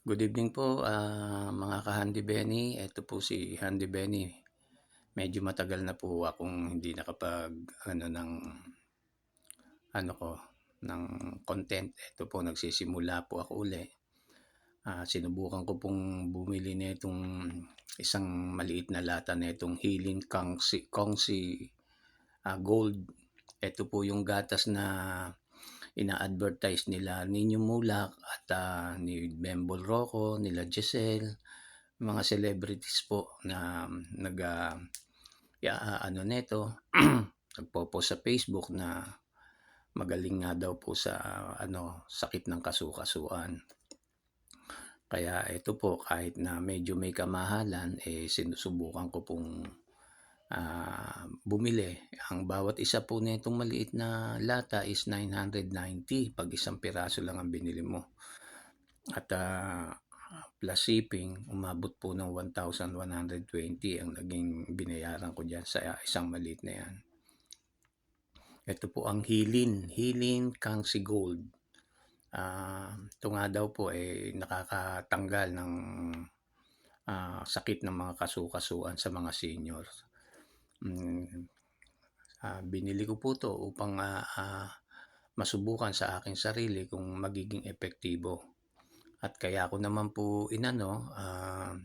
Good evening po, ah, mga ka-Handy Benny. Ito po si Handy Benny. Medyo matagal na po akong hindi nakapag-ano ng ano ko, ng content. Ito po, nagsisimula po ako uli. Ah, sinubukan ko pong bumili nitong isang maliit na lata nitong Healing Kongsi, Kongsi ah, Gold. Ito po yung gatas na ina-advertise nila Ninyo Mulak at ah, ni Bembol Rocco, nila Giselle, mga celebrities po na nag ah, ya, ano neto nagpo-post sa Facebook na magaling nga daw po sa ano sakit ng kasukasuan. Kaya ito po kahit na medyo may kamahalan eh sinusubukan ko pong ah, bumili. Ang bawat isa po nitong maliit na lata is 990 pag isang piraso lang ang binili mo. At ah, plus shipping, umabot po ng 1,120 ang naging binayaran ko dyan sa isang maliit na yan. Ito po ang Hilin, Hilin Kangsi Gold. Ah, ito nga daw po ay nakakatanggal ng ah, sakit ng mga kasukasuan sa mga seniors. Mm, ah, binili ko po to upang ah, ah, masubukan sa aking sarili kung magiging epektibo. At kaya ako naman po inano, ah,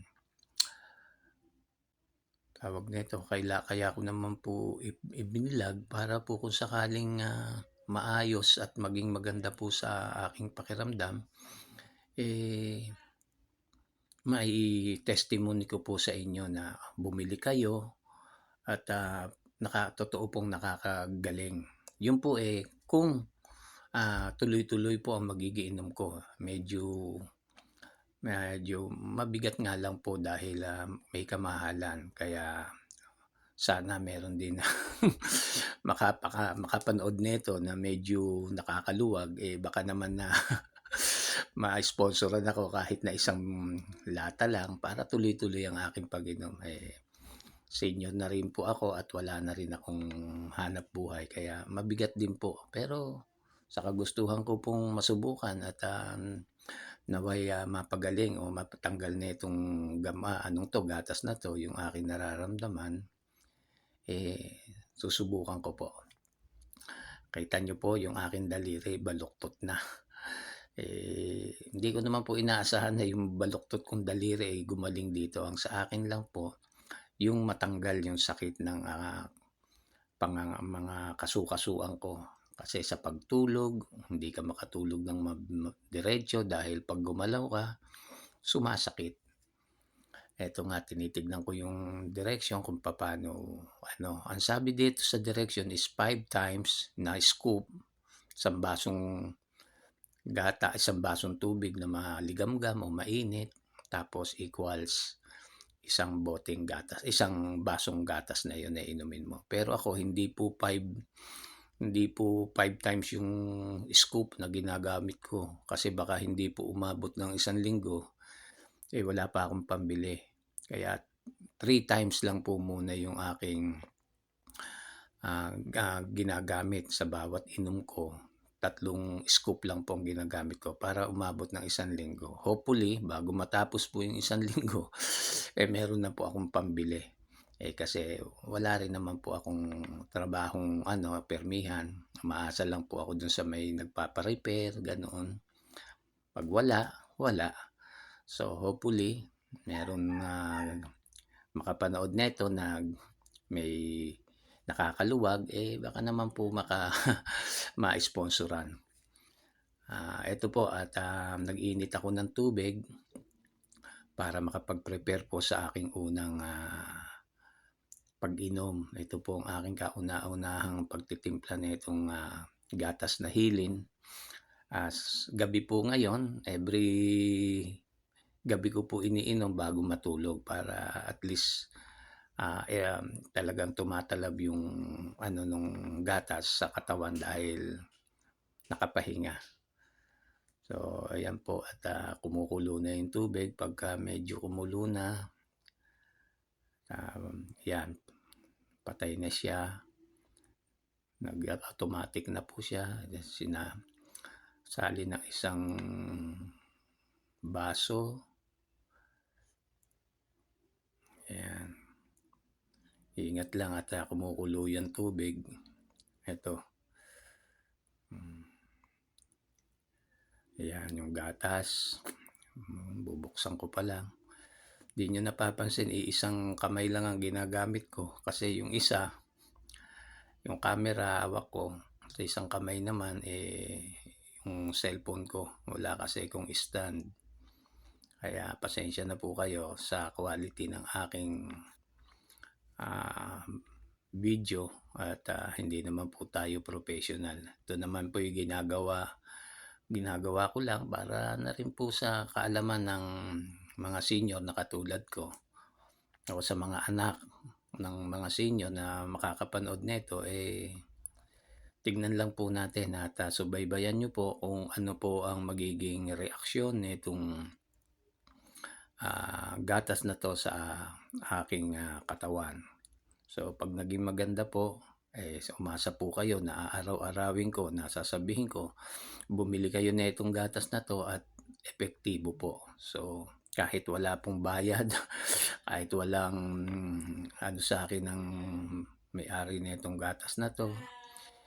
tawag nito, kaya, kaya ko naman po ibinilag para po kung sakaling ah, maayos at maging maganda po sa aking pakiramdam, eh, may testimony ko po sa inyo na bumili kayo at ah, naka, totoo pong nakakagaling. Yun po eh, kung ah, tuloy-tuloy po ang magigiinom ko, medyo medyo mabigat nga lang po dahil ah, may kamahalan. Kaya sana meron din makapaka, makapanood nito na medyo nakakaluwag, eh baka naman na ma-sponsoran ako kahit na isang lata lang para tuloy-tuloy ang aking pag-inom. Eh, senior na rin po ako at wala na rin akong hanap buhay kaya mabigat din po. Pero sa kagustuhan ko pong masubukan at um, naway uh, mapagaling o mapatanggal na itong gama, anong to, gatas na to, yung aking nararamdaman, eh, susubukan ko po. Kita nyo po yung aking daliri, baluktot na. Eh, hindi ko naman po inaasahan na yung baluktot kong daliri ay gumaling dito. Ang sa akin lang po, yung matanggal yung sakit ng uh, pang, mga kasukasuan ko. Kasi sa pagtulog, hindi ka makatulog ng diretso dahil pag gumalaw ka, sumasakit. Ito nga, tinitignan ko yung direction kung paano, ano. Ang sabi dito sa direction is 5 times na scoop sa basong gata, isang basong tubig na maligamgam o mainit, tapos equals isang boteng gatas, isang basong gatas na yun na inumin mo. Pero ako hindi po 5 hindi po 5 times yung scoop na ginagamit ko kasi baka hindi po umabot ng isang linggo eh wala pa akong pambili. Kaya 3 times lang po muna yung aking uh, uh, ginagamit sa bawat inom ko tatlong scoop lang po ang ginagamit ko para umabot ng isang linggo. Hopefully, bago matapos po yung isang linggo, eh meron na po akong pambili. Eh kasi wala rin naman po akong trabahong ano, permihan. Maasa lang po ako dun sa may nagpapa-repair, ganoon. Pag wala, wala. So hopefully, meron na uh, makapanood neto na may nakakaluwag, eh baka naman po maka ma-sponsoran. Uh, ito po at uh, nag-init ako ng tubig para makapag-prepare po sa aking unang uh, pag-inom. Ito po ang aking kauna-unahang pagtitimpla nitong uh, gatas na hilin. As uh, gabi po ngayon, every gabi ko po iniinom bago matulog para at least uh, eh, talagang tumatalab yung ano nung gatas sa katawan dahil nakapahinga. So, ayan po at uh, kumukulo na yung tubig pagka medyo kumulo na. Um, yan, patay na siya. Nag-automatic na po siya. Sina sali ng isang baso. Ayan. Ingat lang at uh, kumukulo yung tubig. Ito. Ayan yung gatas. Hmm, bubuksan ko pa lang. Di nyo napapansin, iisang kamay lang ang ginagamit ko. Kasi yung isa, yung camera hawak ko, sa isang kamay naman, eh, yung cellphone ko. Wala kasi kung stand. Kaya pasensya na po kayo sa quality ng aking uh, video at uh, hindi naman po tayo professional. Ito naman po yung ginagawa ginagawa ko lang para na rin po sa kaalaman ng mga senior na katulad ko o sa mga anak ng mga senior na makakapanood nito eh tignan lang po natin at uh, subaybayan nyo po kung ano po ang magiging reaksyon nitong uh, gatas na to sa aking uh, katawan. So pag naging maganda po, eh, umasa po kayo na araw-arawin ko, na sasabihin ko, bumili kayo na itong gatas na to at epektibo po. So kahit wala pong bayad, kahit walang ano sa akin ng may-ari na itong gatas na to,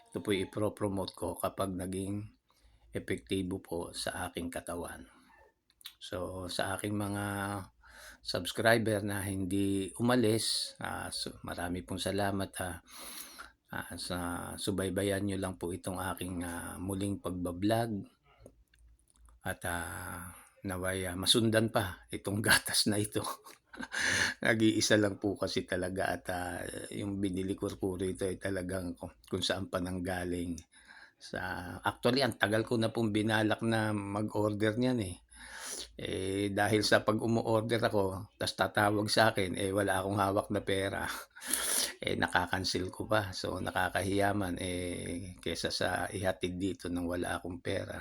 ito po ipro-promote ko kapag naging epektibo po sa aking katawan. So sa aking mga subscriber na hindi umalis, uh, so, marami pong salamat ha. Uh, sa subaybayan nyo lang po itong aking uh, muling pagbablog at uh, naway uh, masundan pa itong gatas na ito. Nag-iisa lang po kasi talaga at uh, yung binili ko po rito ay talagang kung, kung saan pa nang galing. Sa, actually, ang tagal ko na pong binalak na mag-order niyan eh. Eh, dahil sa pag umu-order ako, tapos tatawag sa akin, eh wala akong hawak na pera. eh nakakancel ko pa. So nakakahiyaman eh kesa sa ihatid dito nang wala akong pera.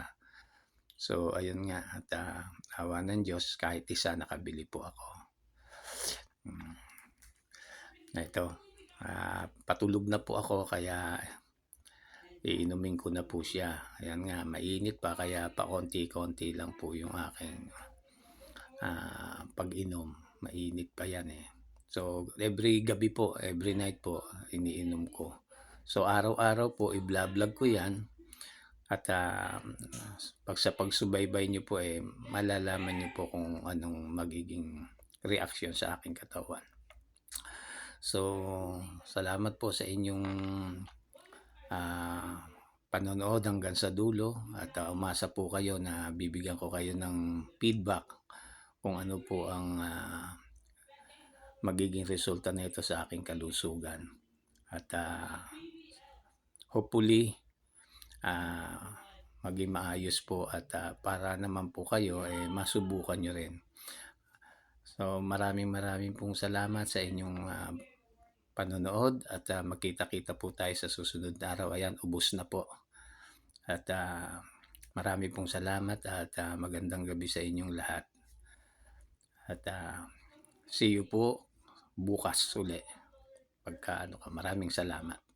So ayun nga at uh, awa ng Diyos kahit isa nakabili po ako. Hmm. Ito, uh, patulog na po ako kaya iinumin ko na po siya. Ayan nga, mainit pa kaya pa konti-konti lang po yung aking uh, pag-inom. Mainit pa yan eh. So, every gabi po, every night po, iniinom ko. So, araw-araw po, i-vlog ko yan. At uh, pag sa pagsubaybay nyo po, eh, malalaman nyo po kung anong magiging reaction sa aking katawan. So, salamat po sa inyong uh, panonood hanggang sa dulo at uh, umasa po kayo na bibigyan ko kayo ng feedback kung ano po ang uh, magiging resulta nito sa aking kalusugan. At uh, hopefully uh, maging maayos po at uh, para naman po kayo eh, masubukan nyo rin. So maraming maraming pong salamat sa inyong uh, panonood at uh, magkita-kita po tayo sa susunod na araw. Ayan, ubos na po. At uh, marami pong salamat at uh, magandang gabi sa inyong lahat. At uh, see you po bukas uli. Pagka ano ka, maraming salamat.